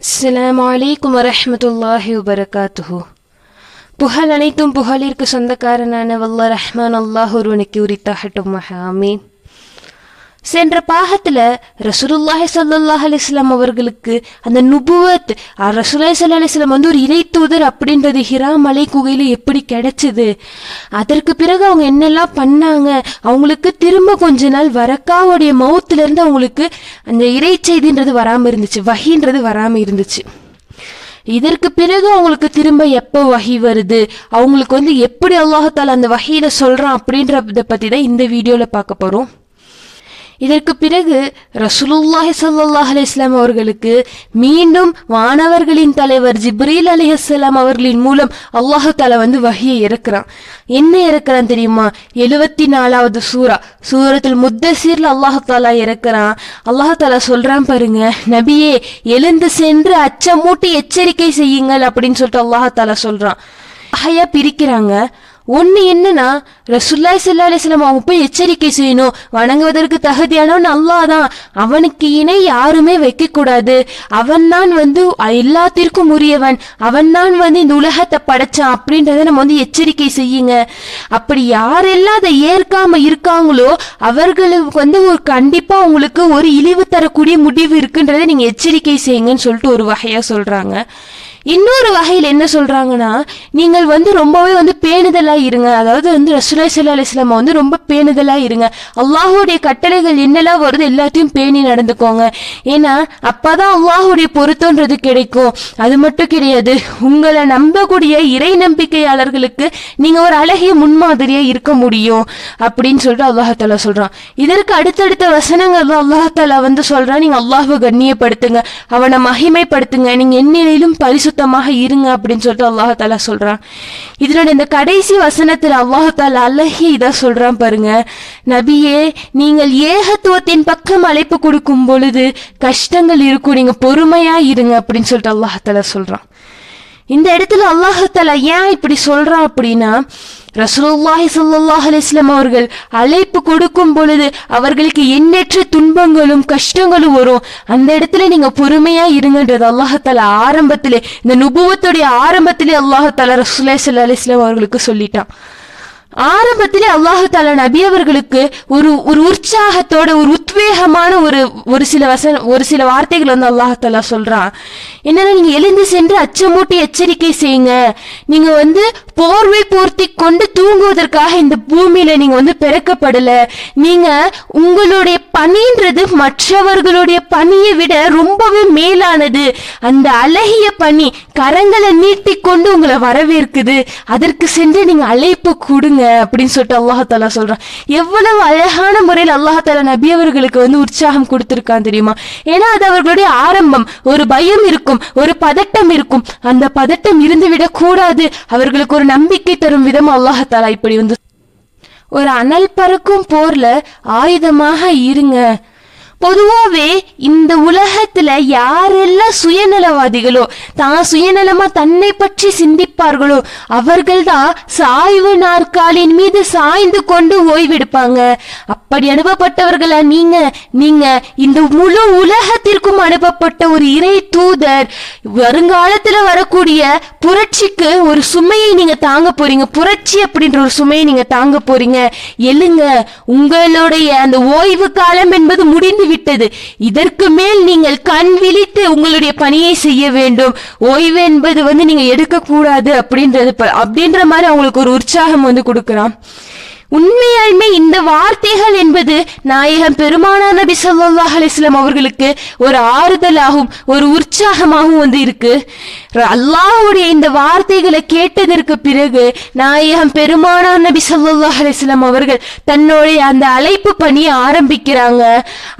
அஸ்ஸலாமு அலைக்கும் வரஹ்மத்துல்லாஹி வபரகாத்துஹு புகழ் அனைத்தும் புகழிற்கு சொந்தக்காரனான வல்ல ரஹ்மான் அல்லாஹ் ஒருவனுக்கு உரித்தாகட்டும் ஆமீன் சென்ற பாகத்துல ரசூலுல்லாஹி சல்லுல்லாஹ் அலிஸ்லாம் அவர்களுக்கு அந்த நுபுவத் ரசூலாய் சல்லா அலிஸ்லாம் வந்து ஒரு இறை தூதர் அப்படின்றது ஹிரா மலை குகையில எப்படி கிடைச்சது? அதற்கு பிறகு அவங்க என்னெல்லாம் பண்ணாங்க? அவங்களுக்கு திரும்ப கொஞ்ச நாள் வரக்காவுடைய மௌத்துல இருந்து அவங்களுக்கு அந்த இறை செய்தின்றது வராம இருந்துச்சு வகின்றது வராம இருந்துச்சு. இதற்கு பிறகு அவங்களுக்கு திரும்ப எப்போ வகி வருது? அவங்களுக்கு வந்து எப்படி அல்லாஹத்தால் அந்த வகையில சொல்றான் அப்படின்றத பத்தி தான் இந்த வீடியோல பார்க்க போறோம். இதற்கு பிறகு ரசூலுல்லாஹி சல்லாஹ் அலிஸ்லாம் அவர்களுக்கு மீண்டும் வானவர்களின் தலைவர் ஜிப்ரீல் அலைஹிஸ்ஸலாம் அவர்களின் மூலம் அல்லாஹு தாலா வந்து வகையை இறக்குறான். என்ன இறக்குறான் தெரியுமா? எழுவத்தி நாலாவது சூரா. சூரத்தில் முத்தசீர்ல அல்லாஹு தாலா இறக்குறான். அல்லாஹு தாலா சொல்றான் பாருங்க நபியே எழுந்து சென்று அச்சமூட்டி எச்சரிக்கை செய்யுங்கள் அப்படின்னு சொல்லிட்டு அல்லாஹு தாலா சொல்றான். வகையா பிரிக்கிறாங்க. ஒன்று என்னன்னா ரசுல்லாய் சல்லா அலிஸ்லாம் அவங்க போய் எச்சரிக்கை செய்யணும் வணங்குவதற்கு தகுதியானவன் அல்லாஹ் தான் அவனுக்கு இணை யாருமே வைக்க கூடாது அவன் தான் வந்து எல்லாத்திற்கும் உரியவன். அவன் தான் வந்து இந்த உலகத்தை படைச்சான் அப்படின்றத நம்ம வந்து எச்சரிக்கை செய்யுங்க. அப்படி யாரெல்லாம் அதை ஏற்காம இருக்காங்களோ அவர்களுக்கு வந்து ஒரு கண்டிப்பா உங்களுக்கு ஒரு இழிவு தரக்கூடிய முடிவு இருக்குன்றதை நீங்க எச்சரிக்கை செய்யுங்கன்னு சொல்லிட்டு ஒரு வகையா சொல்றாங்க. இன்னொரு வகையில் என்ன சொல்றாங்கன்னா நீங்கள் வந்து ரொம்பவே வந்து பேணுதலா இருங்க. அதாவது வந்து ரசூலை சல்லா அலிஸ்லாம வந்து ரொம்ப பேணுதலா இருங்க. அல்லாஹுடைய கட்டளைகள் என்னெல்லாம் வருது எல்லாத்தையும் பேணி நடந்துக்கோங்க. ஏன்னா அப்பதான் அல்லாஹுடைய பொருத்தம்ன்றது கிடைக்கும். அது மட்டும் கிடையாது. உங்களை நம்பக்கூடிய இறை நம்பிக்கையாளர்களுக்கு நீங்க ஒரு அழகிய முன்மாதிரியா இருக்க முடியும் அப்படின்னு சொல்லிட்டு அல்லாஹாலா சொல்றான். இதற்கு அடுத்தடுத்த வசனங்கள் தான் அல்லாஹாலா வந்து சொல்றான் நீங்க அல்லாஹ்வை கண்ணியப்படுத்துங்க அவனை மகிமைப்படுத்துங்க நீங்க எந்நிலையிலும் பரிசுத்தமாக இருங்க அப்படின்னு சொல்லிட்டு அல்லாஹாலா சொல்றான். இதனோட இந்த கடைசி வசனத்துல அல்லாஹாலா அழகி இதா சொல்றான் பாருங்க. நபியே நீங்கள் ஏகத்துவத்தின் பக்கம் அழைப்பு கொடுக்கும் பொழுது கஷ்டங்கள் இருக்கும் நீங்க பொறுமையா இருங்க அப்படின்னு சொல்லிட்டு அல்லாஹாலா சொல்றான். இந்த இடத்துல அல்லாஹால ஏன் இப்படி சொல்றான் அப்படின்னா ரசூல்லாஹி ஸல்லல்லாஹு அலிஸ்லாம் அவர்கள் அழைப்பு கொடுக்கும் பொழுது அவர்களுக்கு எண்ணற்ற துன்பங்களும் கஷ்டங்களும் வரும். அந்த இடத்துல நீங்க பொறுமையா இருங்கன்றது அல்லாஹால ஆரம்பத்திலே இந்த நுபுவத்துடைய ஆரம்பத்திலே அல்லாஹால ரசூலுல்லாஹி ஸல்லல்லாஹு அலிஸ்லாம் அவர்களுக்கு சொல்லிட்டான். ஆரம்பத்திலே அல்லாஹு தாலா நபி அவர்களுக்கு ஒரு ஒரு உற்சாகத்தோட ஒரு உத்வேகமான ஒரு ஒரு சில வசன ஒரு சில வார்த்தைகள் வந்து அல்லாஹு தாலா சொல்றான். என்னன்னா நீங்க எழுந்து சென்று அச்சமூட்டி எச்சரிக்கை செய்யுங்க. நீங்க வந்து போர்வை போர்த்தி கொண்டு தூங்குவதற்காக இந்த பூமியில நீங்க வந்து பிறக்கப்படல. நீங்க உங்களுடைய பணின்றது மற்றவர்களுடைய பணியை விட ரொம்பவே மேலானது. அந்த அழகிய பணி கரங்களை நீட்டிக்கொண்டு உங்களை வரவேற்குது. அதற்கு சென்று நீங்க அழைப்பு கொடுங்க. அப்படின்னு சொல்லிட்டு அல்லாஹாலா சொல்றான். எவ்வளவு அழகான முறையில் அல்லாஹாலா நபி அவர்களுக்கு வந்து உற்சாகம் கொடுத்திருக்கான் தெரியுமா? ஏன்னா அது அவர்களுடைய ஆரம்பம். ஒரு பயம் இருக்கும் ஒரு பதட்டம் இருக்கும். அந்த பதட்டம் இருந்து விடக்கூடாது அவர்களுக்கு ஒரு நம்பிக்கை தரும் விதம் அல்லாஹாலா இப்படி வந்து ஒரு அனல் பறக்கும் போர்ல ஆயுதமாக இருங்க. பொதுவாவே இந்த உலகத்துல யாரெல்லாம் சுயநலவாதிகளோ தான் சுயநலமா தன்னை பற்றி சிந்திப்பார்களோ அவர்கள்தான் சாய்வு நாற்காலின் மீது சாய்ந்து கொண்டு ஓய்வெடுப்பாங்க. அப்படி அனுப்பப்பட்டவர்களா நீங்க? நீங்க இந்த முழு உலகத்திற்கும் அனுப்பப்பட்ட ஒரு இறை தூதர் வருங்காலத்துல வரக்கூடிய புரட்சிக்கு ஒரு சுமையை நீங்க தாங்க போறீங்க. புரட்சி அப்படின்ற ஒரு சுமையை நீங்க தாங்க போறீங்க. எழுங்க உங்களுடைய அந்த ஓய்வு காலம் என்பது முடிந்து விட்டது. இதற்கு மேல் நீங்கள் கண் விழித்து உங்களுடைய பணியை செய்ய வேண்டும். ஓய்வு என்பது வந்து நீங்க எடுக்க கூடாது அப்படின்றது அப்படின்ற மாதிரி அவங்களுக்கு ஒரு உற்சாகம் வந்து கொடுக்கலாம். உண்மையாலுமே இந்த வார்த்தைகள் என்பது நாயகம் பெருமானார் நபி சொல்லாஹ் அலிஸ்லாம் அவர்களுக்கு ஒரு ஆறுதலாகவும் ஒரு உற்சாகமாகவும் வந்து இருக்கு. அல்லாஹுடைய இந்த வார்த்தைகளை கேட்டதற்கு பிறகு நாயகம் பெருமானார் நபி சொல்லாஹ் அலிஸ்லாம் அவர்கள் தன்னுடைய அந்த அழைப்பு பணியை ஆரம்பிக்கிறாங்க.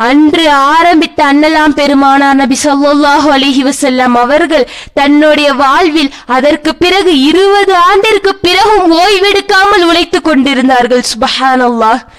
அன்று ஆரம்பித்த அன்னலாம் பெருமானா நபி சொல்லாஹு அலிஹி வசல்லாம் அவர்கள் தன்னுடைய வாழ்வில் அதற்கு பிறகு இருபது ஆண்டிற்கு பிறகும் ஓய்வெடுக்காமல் உழைத்துக் கொண்டிருந்தார்கள். subhanallah.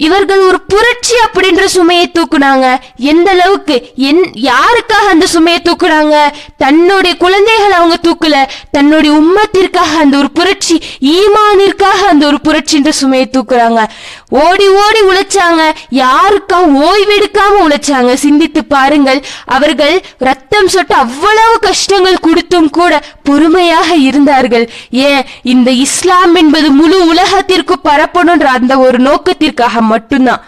இவர்கள் ஒரு புரட்சி அப்படின்ற சுமையை தூக்குனாங்க. எந்த அளவுக்கு? என் யாருக்காக அந்த சுமையை தூக்குனாங்க? தன்னுடைய குழந்தைகள் அவங்க தூக்கல. தன்னுடைய உம்மத்திற்காக அந்த ஒரு புரட்சி ஈமானிற்காக அந்த ஒரு புரட்சின்ற சுமையை தூக்குறாங்க. ஓடி ஓடி உழைச்சாங்க. யாருக்கா ஓய்வெடுக்காம உழைச்சாங்க. சிந்தித்து பாருங்கள் அவர்கள் ரத்தம் சொட்டு அவ்வளவு கஷ்டங்கள் கொடுத்தும் கூட பொறுமையாக இருந்தார்கள். ஏன்? இந்த இஸ்லாம் என்பது முழு உலகத்திற்கு பரப்பணுன்ற அந்த ஒரு நோக்கத்திற்காக மட்டும்தான்.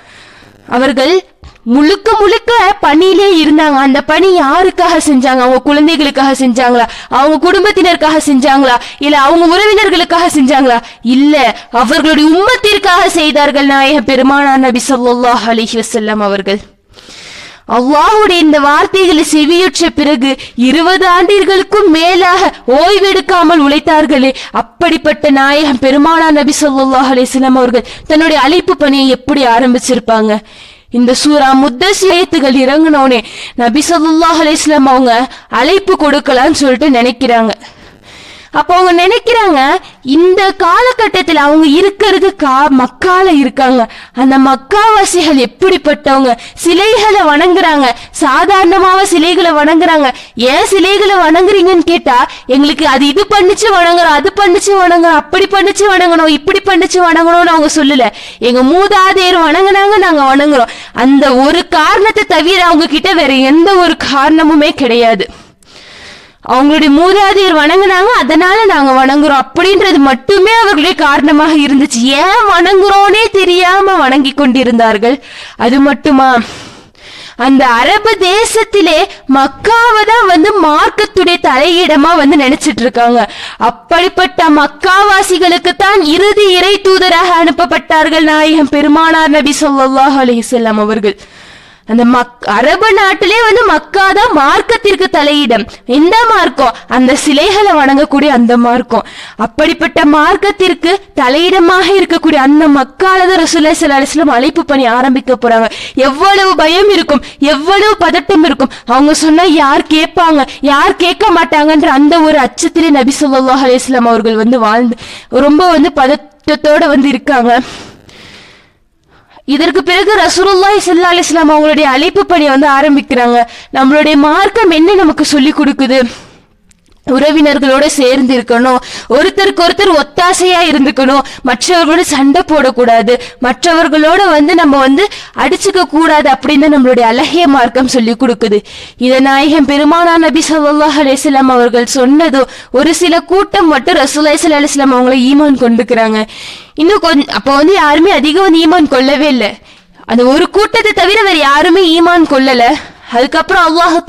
அவர்கள் முழுக்க முழுக்க பணியிலே இருந்தாங்க. அந்த பணி யாருக்காக செஞ்சாங்க? அவங்க குழந்தைகளுக்காக செஞ்சாங்களா? அவங்க குடும்பத்தினருக்காக செஞ்சாங்களா? இல்ல அவங்க உறவினர்களுக்காக செஞ்சாங்களா? இல்ல அவர்களுடைய உம்மத்திற்காக செய்தார்கள் நாயக பெருமானார் நபி சொல்லாஹ் அலிஹி வசல்லாம் அவர்கள். அவ்வாவுடைய இந்த வார்த்தைகளை செவியுற்ற பிறகு இருபது ஆண்டுகளுக்கும் மேலாக ஓய்வெடுக்காமல் உழைத்தார்களே. அப்படிப்பட்ட நாயகம் பெருமானா நபி ஸல்லல்லாஹு அலிஸ்லாம் அவர்கள் தன்னுடைய அழைப்பு பணியை எப்படி ஆரம்பிச்சிருப்பாங்க? இந்த சூரா முத்தசியத்துகள் இறங்கினோனே நபி ஸல்லல்லாஹு அலிஸ்லாம் அவங்க அழைப்பு கொடுக்கலாம்னு சொல்லிட்டு நினைக்கிறாங்க. அப்போ அவங்க நினைக்கிறாங்க இந்த காலகட்டத்தில் அவங்க இருக்கிறது கா மக்கால இருக்காங்க. அந்த மக்காவாசிகள் எப்படிப்பட்டவங்க? சிலைகளை வணங்குறாங்க. சாதாரணமாக சிலைகளை வணங்குறாங்க. ஏன் சிலைகளை வணங்குறீங்கன்னு கேட்டா எங்களுக்கு அது இது பண்ணிச்சு வணங்குறோம் அது பண்ணிச்சு வணங்குறோம் அப்படி பண்ணிச்சு வணங்கணும் இப்படி பண்ணிச்சு வணங்கணும்னு அவங்க சொல்லல. எங்க மூதாதையர் வணங்கினாங்க நாங்க வணங்குறோம். அந்த ஒரு காரணத்தை தவிர அவங்க கிட்ட வேற எந்த ஒரு காரணமுமே கிடையாது. அவங்களுடைய மூதாதையர் வணங்குனாங்க அதனால நாங்க வணங்குறோம். அப்படின்றது மட்டுமே அவர்களுடைய காரணமாக இருந்துச்சு. ஏன் வணங்குறோனே தெரியாம வணங்கி கொண்டிருந்தார்கள்? அது மட்டுமா? அந்த அரபு தேசத்திலே மக்காவை தான் வந்து மார்க்கத்துடைய தலையிடமா வந்து நினைச்சிட்டு இருக்காங்க அப்படிப்பட்ட மக்காவாசிகளுக்கு தான் இறுதி இறை தூதராக அனுப்பப்பட்டார்கள் நாயகம் பெருமானார் நபி சொல்லாஹ் அலிசல்லாம் அவர்கள். அந்த மக் அரபு நாட்டிலே வந்து மக்கா தான் மார்க்கத்திற்கு தலையிடம். எந்த மார்க்கம் அந்த சிலைகளை வணங்கக்கூடிய அந்த மார்க்கம் அப்படிப்பட்ட மார்க்கத்திற்கு தலையிடமாக இருக்கக்கூடிய அந்த மக்கால தான் ரசூலுல்லாஹி ஸல்லல்லாஹு அழைப்பு பணி ஆரம்பிக்க போறாங்க. எவ்வளவு பயம் இருக்கும் எவ்வளவு பதட்டம் இருக்கும். அவங்க சொன்னா யார் கேட்பாங்க யார் கேட்க மாட்டாங்கன்ற அந்த ஒரு அச்சத்திலே நபி சொல்லாஹ் அலைஹி அவர்கள் வந்து வாழ்ந்து ரொம்ப வந்து பதட்டத்தோட வந்து இருக்காங்க. இதற்கு பிறகு ரசூலுல்லாஹி ஸல்லல்லாஹு அலைஹி வஸல்லம் அவங்களுடைய அழைப்பு பணியை வந்து ஆரம்பிக்கிறாங்க. நம்மளுடைய மார்க்கம் என்ன நமக்கு சொல்லி கொடுக்குது? உறவினர்களோட சேர்ந்து இருக்கணும். ஒருத்தருக்கு ஒருத்தர் ஒத்தாசையா இருந்துக்கணும். மற்றவர்களோட சண்டை போடக்கூடாது. மற்றவர்களோட வந்து நம்ம வந்து அடிச்சுக்க கூடாது அப்படின்னு நம்மளுடைய அழகிய மார்க்கம் சொல்லி கொடுக்குது. இத நாயகம் பெருமானா நபி சல்லாஹ் அலிஸ்லாம் அவர்கள் சொன்னதும் ஒரு சில கூட்டம் மட்டும் ரசூலுல்லாஹி ஸல்லல்லாஹு அலைஹி அவங்கள ஈமான் கொண்டுக்கிறாங்க இன்னும் கொஞ்சம் அப்போ வந்து யாருமே அதிகம் வந்து ஈமான் கொள்ளவே இல்லை. அந்த ஒரு கூட்டத்தை தவிர வேற யாருமே ஈமான் கொள்ளல. அதுக்கப்புறம் அல்லாஹு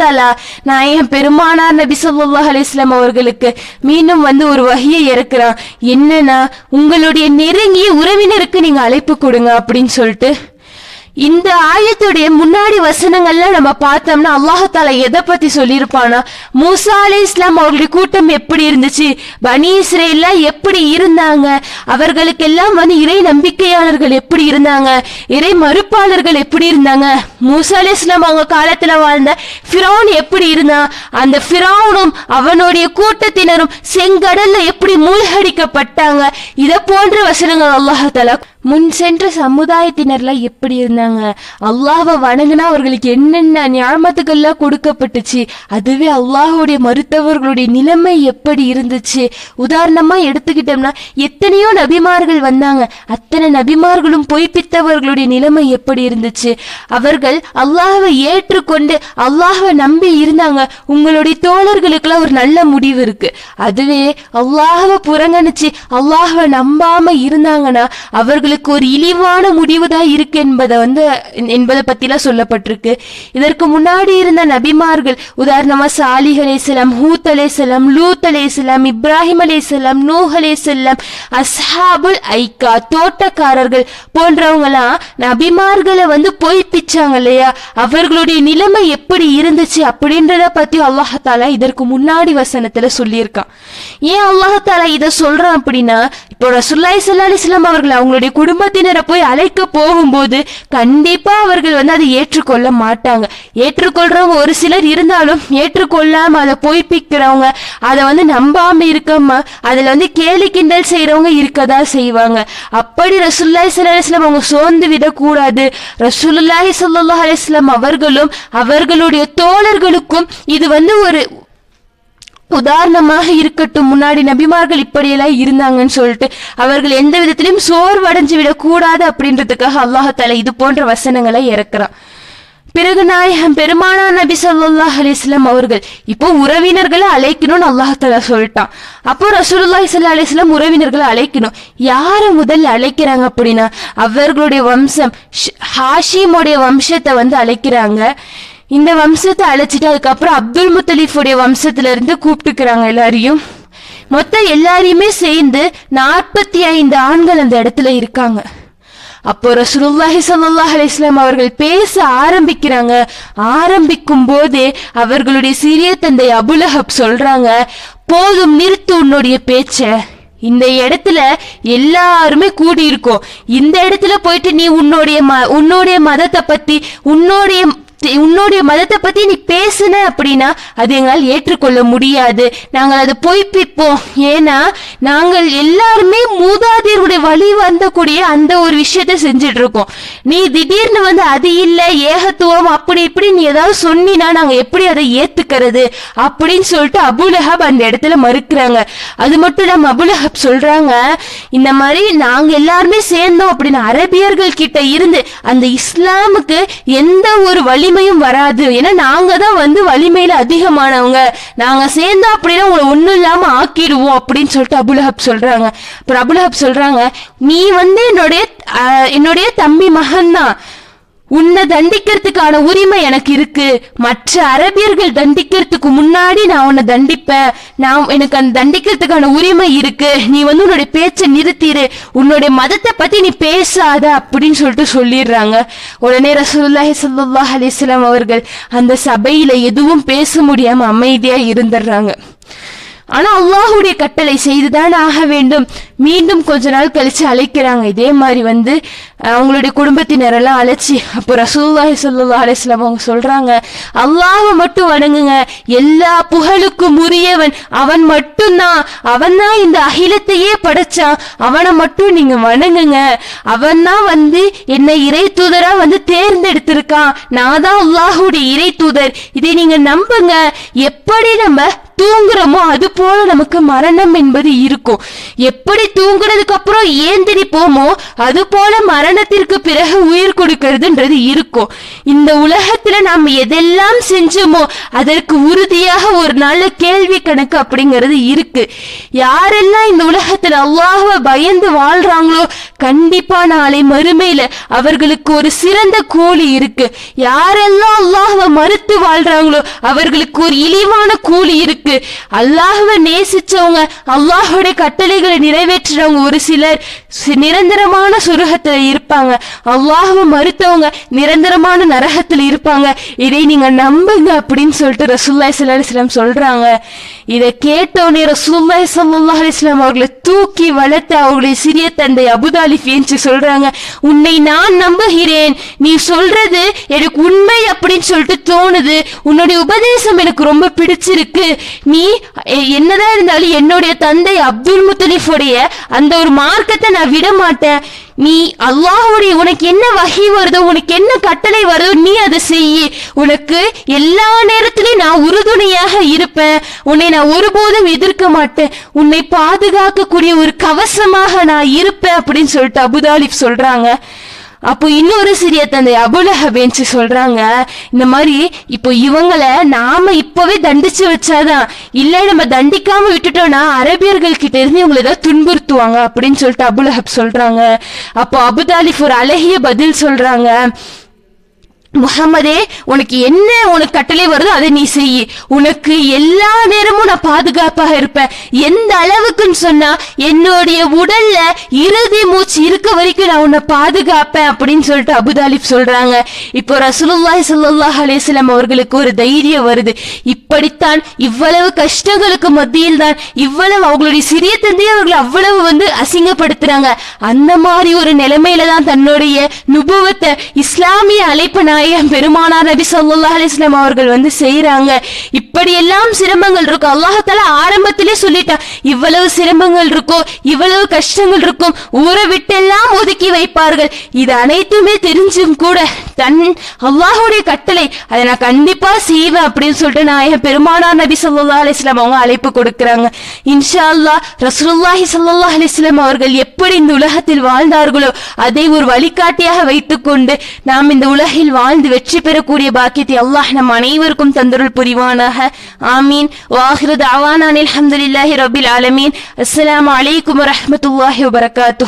நான் என் பெருமானார் நபி ஸல்லல்லாஹு அலிஸ்லாம் அவர்களுக்கு மீண்டும் வந்து ஒரு வகையை இறக்குறான். என்னன்னா உங்களுடைய நெருங்கிய உறவினருக்கு நீங்க அழைப்பு கொடுங்க அப்படின்னு சொல்லிட்டு இந்த ஆயத்துடைய முன்னாடி வசனங்கள்ல நம்ம பார்த்தோம்னா அல்லாஹால தாலா எதை பத்தி சொல்லியிருப்பானா? மூசா அலி இஸ்லாம் அவர்களுடைய கூட்டம் எப்படி இருந்துச்சு? பனி இஸ்ரேல எப்படி இருந்தாங்க? அவர்களுக்கெல்லாம் வந்து இறை நம்பிக்கையாளர்கள் எப்படி இருந்தாங்க? இறை மறுப்பாளர்கள் எப்படி இருந்தாங்க? மூசா அலி இஸ்லாம் அவங்க காலத்துல வாழ்ந்த ஃபிரௌன் எப்படி இருந்தான் அந்த ஃபிரௌனும் அவனுடைய கூட்டத்தினரும் செங்கடல்ல எப்படி மூழ்கடிக்கப்பட்டாங்க? இதை போன்ற வசனங்கள் அல்லாஹால முன் சென்ற சமுதாயத்தினர்லாம் எப்படி இருந்தாங்க? அல்லாஹ்வை வணங்கினா அவர்களுக்கு என்னென்ன ஞாபகத்துக்கெல்லாம் கொடுக்கப்பட்டுச்சு? அதுவே அல்லாஹுடைய மருத்துவர்களுடைய நிலைமை எப்படி இருந்துச்சு? உதாரணமா எடுத்துக்கிட்டோம்னா எத்தனையோ நபிமார்கள் வந்தாங்க. அத்தனை நபிமார்களும் பொய்ப்பித்தவர்களுடைய நிலைமை எப்படி இருந்துச்சு? அவர்கள் அல்லாஹை ஏற்றுக்கொண்டு அல்லாஹை நம்பி இருந்தாங்க. உங்களுடைய தோழர்களுக்கெல்லாம் ஒரு நல்ல முடிவு இருக்கு. அதுவே அல்லாஹ்வை புறங்கணிச்சு அல்லாஹ்வை நம்பாம இருந்தாங்கன்னா அவர்களுக்கு ஒரு இழிவான முடிவு தான் இருக்கு என்பதை வந்து என்பதை பத்திலாம் சொல்லப்பட்டிருக்கு. இதற்கு முன்னாடி இருந்த நபிமார்கள் உதாரணமா சாலிஹ் அலைஹிஸ்ஸலாம் ஹூத் அலைஹிஸ்ஸலாம் லூத் அலைஹிஸ்ஸலாம் இப்ராஹிம் அலைஹிஸ்ஸலாம் நூஹ் அலைஹிஸ்ஸலாம் அஸ்ஹாபுல் ஐக்கா தோட்டக்காரர்கள் போன்றவங்களாம் நபிமார்களை வந்து பொய்ப்பிச்சாங்க இல்லையா? அவர்களுடைய நிலைமை எப்படி இருந்துச்சு அப்படின்றத பத்தி அல்லாஹாலா இதற்கு முன்னாடி வசனத்துல சொல்லியிருக்கான். ஏன் அல்லாஹாலா இதை சொல்றான் அப்படின்னா ரசுல்லாய் சல்லா அலிஸ்லாம் அவர்கள் அவங்களுடைய குடும்பத்தினரை போய் அழைக்க போகும்போது கண்டிப்பா அவர்கள் வந்து அதை ஏற்றுக்கொள்ள மாட்டாங்க. ஏற்றுக்கொள்றவங்க ஒரு சிலர் இருந்தாலும் ஏற்றுக்கொள்ளாம அதை பொய்ப்பிக்கிறவங்க அதை வந்து நம்பாம இருக்கமா அதுல வந்து கேலி கிண்டல் செய்யறவங்க இருக்கதா செய்வாங்க. அப்படி ரசுல்லாய் சொல்லா அலிஸ்லாம் அவங்க சோர்ந்து விடக்கூடாது. ரசூலுல்லாஹி ஸல்லல்லாஹு அலிஸ்லாம் அவர்களும் அவர்களுடைய தோழர்களுக்கும் இது வந்து ஒரு உதாரணமாக இருக்கட்டும். முன்னாடி நபிமார்கள் இப்படியெல்லாம் இருந்தாங்கன்னு சொல்லிட்டு அவர்கள் எந்த விதத்திலையும் சோர்வடைஞ்சு விடக்கூடாது அப்படின்றதுக்காக அல்லாஹால இது போன்ற வசனங்களை இறக்குறான். பிறகு நாயகம் பெருமானா நபி ஸல்லல்லாஹு அலிஸ்லாம் அவர்கள் இப்போ உறவினர்களை அழைக்கணும்னு அல்லாஹால சொல்லிட்டான். அப்போ ரசூலுல்லாஹி ஸல்லல்லாஹு அலிஸ்லாம் உறவினர்களை அழைக்கணும். யாரை முதல்ல அழைக்கிறாங்க அப்படின்னா அவர்களுடைய வம்சம் ஹாஷிமுடைய வம்சத்தை வந்து அழைக்கிறாங்க. இந்த வம்சத்தை அழைச்சிட்டு அதுக்கப்புறம் அப்துல் முத்தலீஃபுடைய வம்சத்துல இருந்து கூப்பிட்டுக்கிறாங்க எல்லாரையும். மொத்தம் எல்லாரையுமே சேர்ந்து நாற்பத்தி ஐந்து ஆண்கள் அந்த இடத்துல இருக்காங்க. அப்போ ரசூலுல்லாஹி சல்லாஹ் அலைஹி அவர்கள் பேச ஆரம்பிக்கிறாங்க. ஆரம்பிக்கும் போதே அவர்களுடைய சிறிய தந்தை அபுலஹப் சொல்றாங்க போதும் நிறுத்து உன்னுடைய பேச்ச. இந்த இடத்துல எல்லாருமே கூடி இருக்கோம் இந்த இடத்துல போயிட்டு நீ உன்னுடைய ம உன்னுடைய மதத்தை பத்தி உன்னுடைய உன்னுடைய மதத்தை பத்தி நீ பேசுன அப்படின்னா அது எங்களால் ஏற்றுக்கொள்ள முடியாது. நாங்கள் அதை பொய்ப்பிப்போம். ஏன்னா நாங்கள் எல்லாருமே மூதாதையருடைய வழி வந்தக்கூடிய அந்த ஒரு விஷயத்தை செஞ்சுட்டு இருக்கோம் நீ திடீர்னு வந்து அது இல்லை ஏகத்துவம் அப்படி இப்படி நீ ஏதாவது சொன்னினா நாங்க எப்படி அதை ஏத்துக்கிறது அப்படின்னு சொல்லிட்டு அபுலஹப் அந்த இடத்துல மறுக்கிறாங்க. அது மட்டும் நம்ம அபுலஹப் சொல்றாங்க இந்த மாதிரி நாங்க எல்லாருமே சேர்ந்தோம் அப்படின்னு அரபியர்கள் கிட்ட இருந்து அந்த இஸ்லாமுக்கு எந்த ஒரு வழி வலிமையும் வராது. ஏன்னா நாங்க தான் வந்து வலிமையில அதிகமானவங்க. நாங்க சேர்ந்தா அப்படின்னா உங்களை ஒண்ணும் இல்லாம ஆக்கிடுவோம் அப்படின்னு சொல்லிட்டு அபுலஹப் சொல்றாங்க. அப்புறம் அபுலஹப் சொல்றாங்க நீ வந்து என்னுடைய அஹ், என்னுடைய தம்பி மகன் தான் உன்னை தண்டிக்கிறதுக்கான உரிமை எனக்கு இருக்கு. மற்ற அரபியர்கள் தண்டிக்கிறதுக்கு முன்னாடி நான் உன்னை தண்டிப்பேன். நான் எனக்கு அந்த தண்டிக்கிறதுக்கான உரிமை இருக்கு. நீ வந்து உன்னுடைய பேச்சை நிறுத்திடு உன்னுடைய மதத்தை பத்தி நீ பேசாத அப்படின்னு சொல்லிட்டு சொல்லிடுறாங்க. உடனே ரசூல்லாஹி ஸல்லல்லாஹு அலிஸ்லாம் அவர்கள் அந்த சபையில எதுவும் பேச முடியாம அமைதியா இருந்துடுறாங்க. ஆனா அல்லாஹுடைய கட்டளை செய்துதான் ஆக வேண்டும். மீண்டும் கொஞ்ச நாள் கழிச்சு அழைக்கிறாங்க. இதே மாதிரி வந்து அவங்களுடைய அவங்களுடைய குடும்பத்தினரெல்லாம் அழைச்சி அப்போ ரசூல்லாஹி சொல்லா அலிஸ்லாம் அவங்க சொல்றாங்க அல்லாஹ மட்டும் வணங்குங்க. எல்லா புகழுக்கும் உரியவன் அவன் மட்டும்தான். அவன் தான் இந்த அகிலத்தையே படைச்சான். அவனை மட்டும் நீங்க வணங்குங்க. அவன் தான் வந்து என்னை இறை தூதரா வந்து தேர்ந்தெடுத்திருக்கான். நான் தான் அல்லாஹுடைய இறை தூதர். இதை நீங்க நம்புங்க. எப்படி நம்ம தூங்குறோமோ அது போல நமக்கு மரணம் என்பது இருக்கும். எப்படி தூங்குனதுக்கு அப்புறம் ஏந்திரிப்போமோ அது போல மரணத்திற்கு பிறகு உயிர் கொடுக்கிறதுன்றது இருக்கும். இந்த உலகத்துல நாம் எதெல்லாம் செஞ்சோமோ அதற்கு உறுதியாக ஒரு நல்ல கேள்வி கணக்கு அப்படிங்கிறது இருக்கு. யாரெல்லாம் இந்த உலகத்துல அல்லாஹ்வை பயந்து வாழ்றாங்களோ கண்டிப்பா நாளை மறுமையில அவர்களுக்கு ஒரு சிறந்த கூலி இருக்கு. யாரெல்லாம் அல்லாஹ்வை மறுத்து வாழ்றாங்களோ அவர்களுக்கு ஒரு இழிவான கூலி இருக்கு. அல்லாஹ்வை நேசிச்சவங்க அல்லாஹுடைய கட்டளைகளை நிறைவேற்றுறவங்க ஒரு சிலர் சி- நிரந்தரமான சுருகத்துல இருப்பாங்க. அல்லாஹுவை மறுத்தவங்க நிரந்தரமான நரகத்துல இருப்பாங்க. இதை நீங்க நம்புங்க அப்படின்னு சொல்லிட்டு ரசூலுல்லாஹி ஸல்லல்லாஹு சொல்றாங்க. இதை கேட்டவுடனே ரசூலுல்லாஹி ஸல்லல்லாஹு அலைஹி அவர்களை தூக்கி வளர்த்து அவர்களுடைய சிறிய தந்தை அபுதாலிஃப் ஏஞ்சி சொல்றாங்க. உன்னை நான் நம்புகிறேன். நீ சொல்றது எனக்கு உண்மை அப்படின்னு சொல்லிட்டு தோணுது. உன்னுடைய உபதேசம் எனக்கு ரொம்ப பிடிச்சிருக்கு. நீ என்னதான் இருந்தாலும் என்னுடைய தந்தை அப்துல் முத்தலிஃபுடைய அந்த ஒரு மார்க்கத்தை நான் விட மாட்டேன். நீ அல்லாஹுடைய உனக்கு என்ன வகை வருதோ உனக்கு என்ன கட்டளை வருதோ நீ அதை செய் உனக்கு எல்லா நேரத்திலையும் நான் உறுதுணையாக இருப்பேன். உன்னை நான் ஒருபோதும் எதிர்க்க மாட்டேன். உன்னை பாதுகாக்கக்கூடிய ஒரு கவசமாக நான் இருப்பேன் அப்படின்னு சொல்லிட்டு அபுதாலிப் சொல்றாங்க. அப்போ இன்னொரு சிறிய தந்தை அபுலஹபேன்ச்சு சொல்றாங்க. இந்த மாதிரி இப்போ இவங்கள நாம இப்பவே தண்டிச்சு வச்சாதான் இல்ல நம்ம தண்டிக்காம விட்டுட்டோம்னா அரபியர்கள் கிட்ட இருந்து இவங்களை ஏதாவது துன்புறுத்துவாங்க அப்படின்னு சொல்லிட்டு அபுலஹப் சொல்றாங்க. அப்போ அபுதாலிஃப் ஒரு அழகிய பதில் சொல்றாங்க. முகமதே உனக்கு என்ன உனக்கு கட்டளை வருதோ அதை நீ செய் உனக்கு எல்லா நேரமும் நான் பாதுகாப்பாக இருப்பேன். எந்த அளவுக்குன்னு சொன்னா என்னுடைய உடல்ல இறுதி மூச்சு இருக்க வரைக்கும் நான் உன்னை பாதுகாப்பேன் அப்படின்னு சொல்லிட்டு அபுதாலிப் சொல்றாங்க. இப்போ ரசூலுல்லாய் ஸல்லல்லாஹு அலைஹி அவர்களுக்கு ஒரு தைரியம் வருது. இப்படித்தான் இவ்வளவு கஷ்டங்களுக்கு மத்தியில் தான் இவ்வளவு அவங்களுடைய சிறிய தந்தையை அவர்கள் அவ்வளவு வந்து அசிங்கப்படுத்துறாங்க. அந்த மாதிரி ஒரு நிலைமையில தான் தன்னுடைய நுபுவத்தை இஸ்லாமிய அழைப்பு நிறைய பெருமானார் நபி ஸல்லல்லாஹு அலிஸ்லாம் அவர்கள் வந்து செய்யறாங்க இப்படி எல்லாம் சிரமங்கள் இருக்கும். அல்லாஹால ஆரம்பத்திலே சொல்லிட்டான் இவ்வளவு சிரமங்கள் இருக்கும் இவ்வளவு கஷ்டங்கள் இருக்கும் ஊரை விட்டெல்லாம் ஒதுக்கி வைப்பார்கள். இது அனைத்துமே தெரிஞ்சும் கூட தன் அல்லாஹுடைய கட்டளை. அதை நான் கண்டிப்பா செய்வேன் அப்படின்னு சொல்லிட்டு நாயகம் பெருமானார் நபி சொல்லுல்லா அலிஸ்லாம் அவங்க அழைப்பு கொடுக்குறாங்க. இன்ஷா அல்லாஹ் ரசூல்லாஹி சொல்லா அலிஸ்லாம் அவர்கள் எப்படி இந்த உலகத்தில் வாழ்ந்தார்களோ அதை ஒரு வழிகாட்டியாக வைத்துக்கொண்டு நாம் இந்த உலகில் வாழ்ந்து வெற்றி பெறக்கூடிய பாக்கியத்தை அல்லாஹ் நம் அனைவருக்கும் தந்தருள் புரிவானாக. ஆமீன். வாஹிரு தாவானான் அல்ஹம்துலில்லாஹி ரபில் ஆலமீன். அஸ்லாம் அலைக்கும் வரமத்துல்லாஹி வபரகாத்து